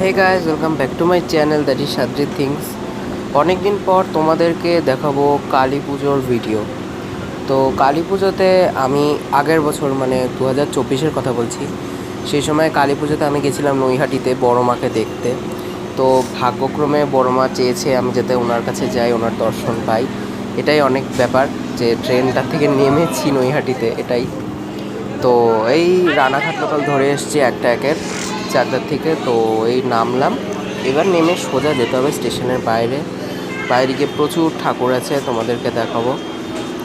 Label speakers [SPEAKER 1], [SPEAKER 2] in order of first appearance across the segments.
[SPEAKER 1] Hey guys welcome back to my channel that is Sadri things অনেক দিন পর তোমাদেরকে দেখাবো কালী পুজোর ভিডিও তো কালী পুজোতে আমি আগের বছর মানে দু হাজার চব্বিশের কথা বলছি, সেই সময় কালী পুজোতে আমি গেছিলাম নৈহাটিতে বড় মাকে দেখতে। তো ভাগ্যক্রমে বড় মা চেয়েছে আমি যাতে ওনার কাছে যাই, ওনার দর্শন পাই। এটাই অনেক ব্যাপার যে ট্রেনটা থেকে নেমেছি নৈহাটিতে, এটাই। তো এই রানাঘাট লোকাল ধরে এসছি একটা একের। চাকদার থেকে তো এই নামলাম। এবার নেমে সোজা যেতে হবে স্টেশনের বাইরে। বাইরে গিয়ে প্রচুর ঠাকুর আছে, তোমাদেরকে দেখাবো।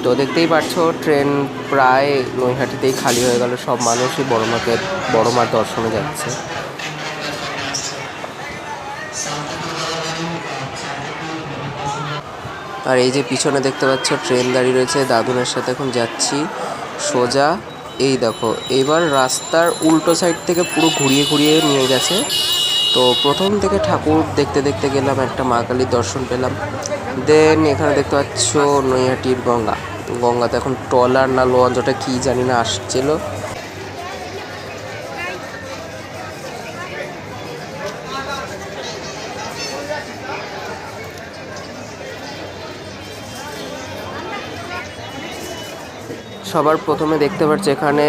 [SPEAKER 1] তো দেখতেই পাচ্ছ, ট্রেন প্রায় নৈহাটিতেই খালি হয়ে গেল। সব মানুষই বড় মাকে, বড় মার দর্শনে যাচ্ছে। আর এই যে পিছনে দেখতে পাচ্ছ, ট্রেন দাঁড়িয়ে রয়েছে। দাদুনের সাথে এখন যাচ্ছি। সোজা এই দেখো, এবার রাস্তার উল্টো সাইড থেকে পুরো ঘুরিয়ে ঘুরিয়ে নিয়ে গেছে। তো প্রথম থেকে ঠাকুর দেখতে দেখতে গেলাম, একটা মা কালীর দর্শন পেলাম। দেন এখানে দেখতে পাচ্ছ নৈহাটির গঙ্গা। গঙ্গাতে এখন ট্রলার না লঞ্চ ওটা কী জানি না আসছিল। সবার প্রথমে দেখতে পাচ্ছি এখানে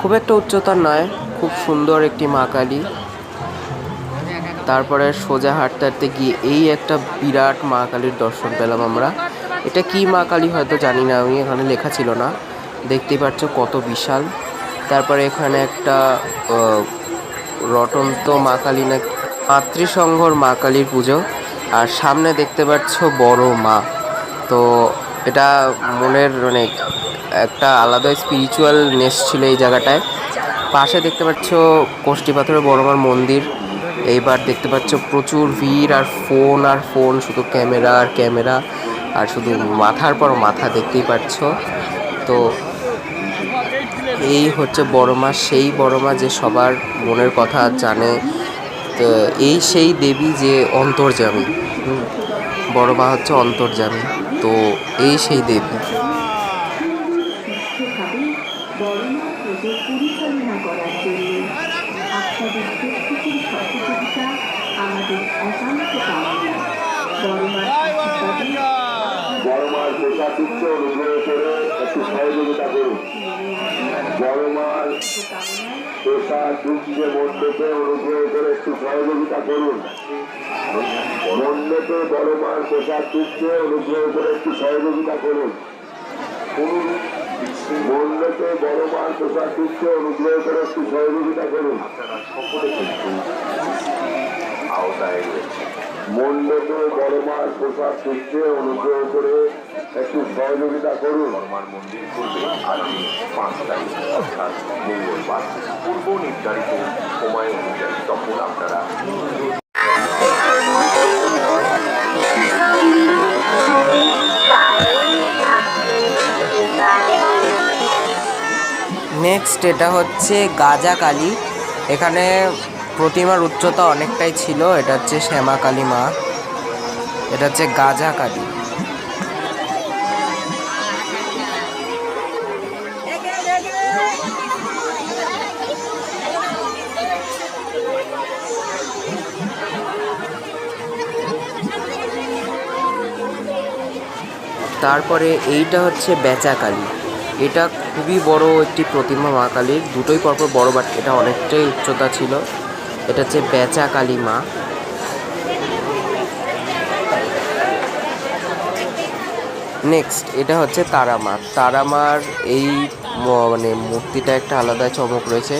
[SPEAKER 1] খুব একটা উচ্চতার নয়, খুব সুন্দর একটি মা কালী। তারপরে সোজা হাঁটতে হাঁটতে গিয়ে এই একটা বিরাট মা কালীর দর্শন পেলাম আমরা। এটা কি মা কালী হয়তো জানি না আমি এখানে লেখা ছিল না। দেখতেই পাচ্ছ কত বিশাল। তারপরে এখানে একটা রটন্ত মা কালী না মাতৃসংঘর মা কালীর পুজো। আর সামনে দেখতে পাচ্ছ বড় মা। তো এটা মনের মানে একটা আলাদা স্পিরিচুয়াল নেস ছিল এই জায়গাটায়। পাশে দেখতে পাচ্ছ কোষ্ঠী পাথরের বড় মন্দির। এইবার দেখতে পাচ্ছ প্রচুর ভিড় আর ফোন আর ফোন শুধু ক্যামেরা আর ক্যামেরা আর শুধু মাথার পর মাথা দেখতেই পাচ্ছ। তো এই হচ্ছে বড় মা সেই বড় মা যে সবার মনের কথা জানে। তো এই সেই দেবী যে অন্তর্যামী। হুম। বড় মা হচ্ছে অন্তর্যামী। তো এই সেই দেবী।
[SPEAKER 2] করুন। প্রসাদ দুঃখে মণ্ডপে অনুগ্রহ করে একটু সহযোগিতা করুন। মণ্ডপে বড় মার প্রসাদ দুঃখে অনুগ্রহ করে একটু সহযোগিতা করুন। মণ্ডপে বড় মার প্রসাদ দুঃখে অনুগ্রহ করে একটু সহযোগিতা করুন। আওতায় রয়েছে মণ্ডপে বড় মার প্রসাদ দিচ্ছে অনুগ্রহ করে একটু সহযোগিতা করুন।
[SPEAKER 3] বর্মার মন্দির খুলবে আগামী পূর্ব নির্ধারিত সময় অনুযায়ী তখন আপনারা
[SPEAKER 1] নেক্সট এটা হচ্ছে গাজা কালী। এখানে প্রতিমার উচ্চতা অনেকটাই ছিল, এটা হচ্ছে শ্যামা কালী মা। এটা হচ্ছে গাজা কালী। তারপরে এইটা হচ্ছে বেচা কালী। এটা খুবই বড় একটি প্রতিমা মা কালীর। দুটোই পরপর বড় বাট এটা অনেকটাই উচ্চতা ছিল। এটা হচ্ছে বেচা কালী মা। নেক্সট এটা হচ্ছে তারামা তারামার এই মানে মূর্তিটা একটা আলাদা চমক রয়েছে।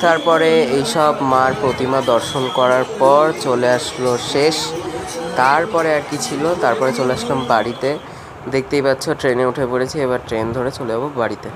[SPEAKER 1] তারপরে এইসব মার প্রতিমা দর্শন করার পর চলে আসলো শেষ। তারপরে আর কি ছিল? তারপরে চলে আসলাম বাড়িতে। দেখতেই পাচ্ছ, ট্রেনে উঠে পড়েছি। এবার ট্রেন ধরে চলে যাব বাড়িতে।